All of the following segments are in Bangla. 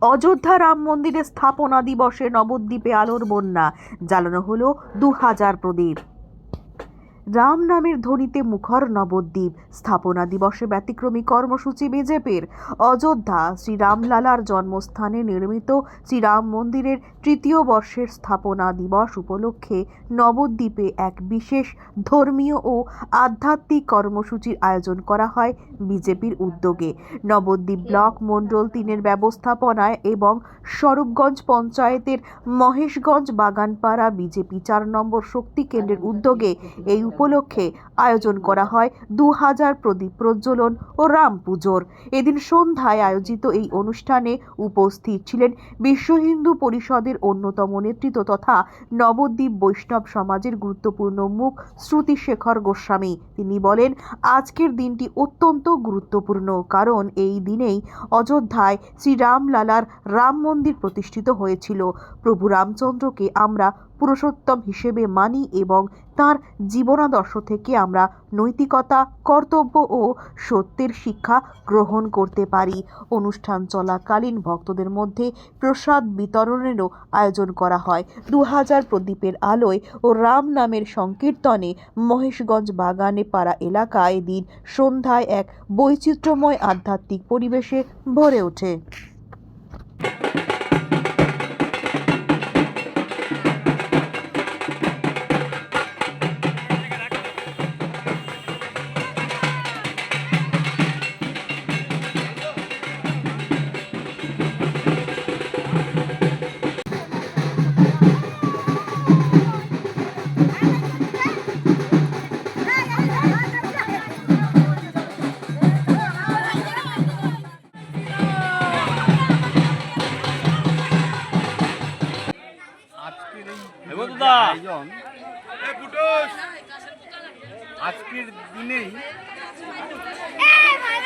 অযোধ্যা রাম মন্দিরে স্থাপনা দিবসে নবদ্বীপে আলোর বন্যা। জ্বালানো হলো দু হাজার প্রদীপ। রাম নামের ধ্বনিতে মুখর নবদ্বীপ। স্থাপনা দিবসে ব্যতিক্রমী কর্মসূচি বিজেপির। অযোধ্যা, শ্রীরামলালার জন্মস্থানে নির্মিত শ্রীরাম মন্দিরের তৃতীয় বর্ষের স্থাপনা দিবস উপলক্ষে নবদ্বীপে এক বিশেষ ধর্মীয় ও আধ্যাত্মিক কর্মসূচির আয়োজন করা হয় বিজেপির উদ্যোগে। নবদ্বীপ ব্লক মণ্ডল তিনের ব্যবস্থাপনায় এবং স্বরূপগঞ্জ পঞ্চায়েতের মহেশগঞ্জ বাগানপাড়া বিজেপি চার নম্বর শক্তি কেন্দ্রের উদ্যোগে এই উপলক্ষে আয়োজন করা হয় দু হাজার প্রদীপ প্রজ্বলন ও রাম পুজোর। এদিন সন্ধ্যায় আয়োজিত এই অনুষ্ঠানে উপস্থিত ছিলেন বিশ্ব হিন্দু পরিষদের অন্যতম নেতৃত্ব তথা নবদ্বীপ বৈষ্ণব সমাজের গুরুত্বপূর্ণ মুখ শ্রুতিশেখর গোস্বামী। তিনি বলেন, আজকের দিনটি অত্যন্ত গুরুত্বপূর্ণ, কারণ এই দিনেই অযোধ্যায় শ্রীরামলালার রাম মন্দির প্রতিষ্ঠিত হয়েছিল। প্রভু রামচন্দ্রকে আমরা পুরুষোত্তম হিসেবে মানি এবং তার জীবনাদর্শ থেকে আমরা নৈতিকতা, কর্তব্য ও সত্যের শিক্ষা গ্রহণ করতে পারি। অনুষ্ঠান চলাকালীন ভক্তদের মধ্যে প্রসাদ বিতরণেরও আয়োজন করা হয়। দু হাজার প্রদীপের আলোয় ও রাম নামের সংকীর্তনে মহেশগঞ্জ বাগানে পাড়া এলাকায় দিন সন্ধ্যায় এক বৈচিত্র্যময় আধ্যাত্মিক পরিবেশে ভরে ওঠে। আয়োজন আজকের দিনেই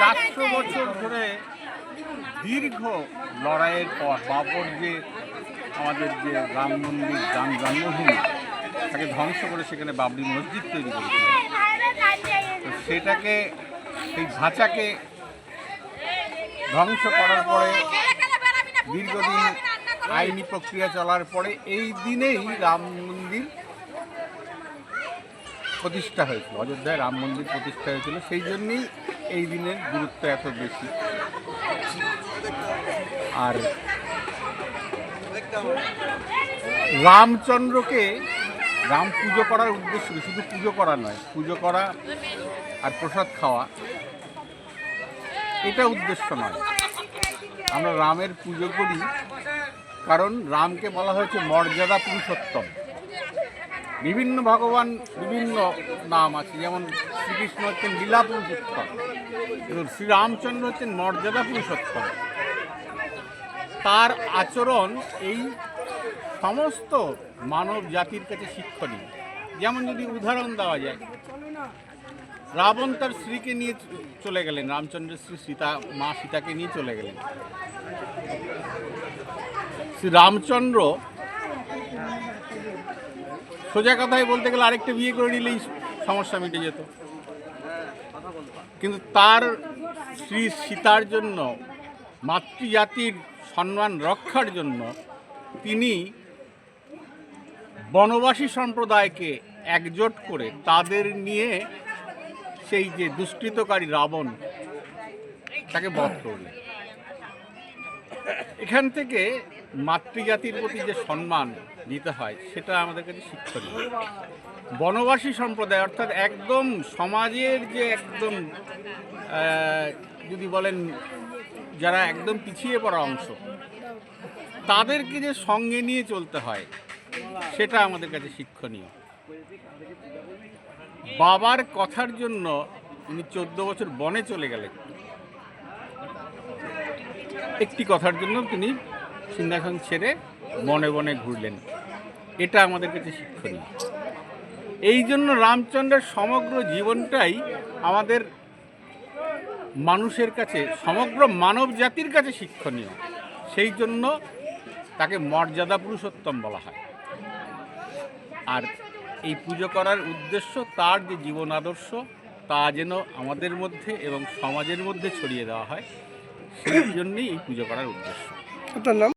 চারশো বছর ধরে দীর্ঘ লড়াইয়ের পর বাবর যে আমাদের যে রাম মন্দির রাম জন্মভূমি তাকে ধ্বংস করে সেখানে বাবরি মসজিদ তৈরি করেছিলেন তো সেটাকে সেই ধাঁচাকে ধ্বংস করার পরে দীর্ঘদিন আইনি প্রক্রিয়া চলার পরে এই দিনেই রাম মন্দির প্রতিষ্ঠা হয়েছিল। অযোধ্যায় রাম মন্দির প্রতিষ্ঠা হয়েছিল। সেই জন্যই এই দিনের গুরুত্ব এত বেশি। আর রামচন্দ্রকে রাম পুজো করার উদ্দেশ্য? শুধু পুজো করা নয়, পুজো করা আর প্রসাদ খাওয়া, এটা উদ্দেশ্য নয়। আমরা রামের পুজো করি কারণ রামকে বলা হয়েছে মর্যাদা পুরুষোত্তম। বিভিন্ন ভগবান বিভিন্ন নাম আছে, যেমন শ্রীকৃষ্ণ হচ্ছেন লীলা পুরুষোত্তম শ্রীরামচন্দ্র হচ্ছেন মর্যাদা পুরুষোত্তম। তার আচরণ এই সমস্ত মানব জাতির কাছে শিক্ষণীয়। যেমন যদি উদাহরণ দেওয়া যায়, রাবণ তার স্ত্রীকে নিয়ে চলে গেলেন, রামচন্দ্রের স্ত্রী সীতা, মা সীতাকে নিয়ে চলে গেলেন। শ্রী রামচন্দ্র সোজা কথায় বলতে গেলে আরেকটা বিয়ে করে নিলেই সমস্যা মিটে যেত। কিন্তু তার শ্রী সীতার জন্য, মাতৃজাতির সম্মান রক্ষার জন্য তিনি বনবাসী সম্প্রদায়কে একজোট করে তাদের নিয়ে সেই যে দুষ্কৃতকারী রাবণ, তাকে বধ করলেন। এখান থেকে মাতৃজাতির প্রতি যে সম্মান দিতে হয়, সেটা আমাদের কাছে শিক্ষণীয়। বনবাসী সম্প্রদায়, অর্থাৎ একদম সমাজের যে একদম যদি বলেন যারা একদম পিছিয়ে পড়া অংশ, তাদেরকে যে সঙ্গে নিয়ে চলতে হয়, সেটা আমাদের কাছে শিক্ষণীয়। বাবার কথার জন্য উনি চোদ্দ বছর বনে চলে গেলেন। একটি কথার জন্য তিনি সিংহাসন ছেড়ে বনে বনে ঘুরলেন। এটা আমাদের কাছে শিক্ষণীয়। এই জন্য রামচন্দ্রের সমগ্র জীবনটাই আমাদের মানুষের কাছে, সমগ্র মানব জাতির কাছে শিক্ষণীয়। সেই জন্য তাকে মর্যাদা পুরুষোত্তম বলা হয়। আর এই পুজো করার উদ্দেশ্য তার যে জীবন আদর্শ, তা যেন আমাদের মধ্যে এবং সমাজের মধ্যে ছড়িয়ে দেওয়া হয়, সেই জন্যই এই পুজো করার উদ্দেশ্য।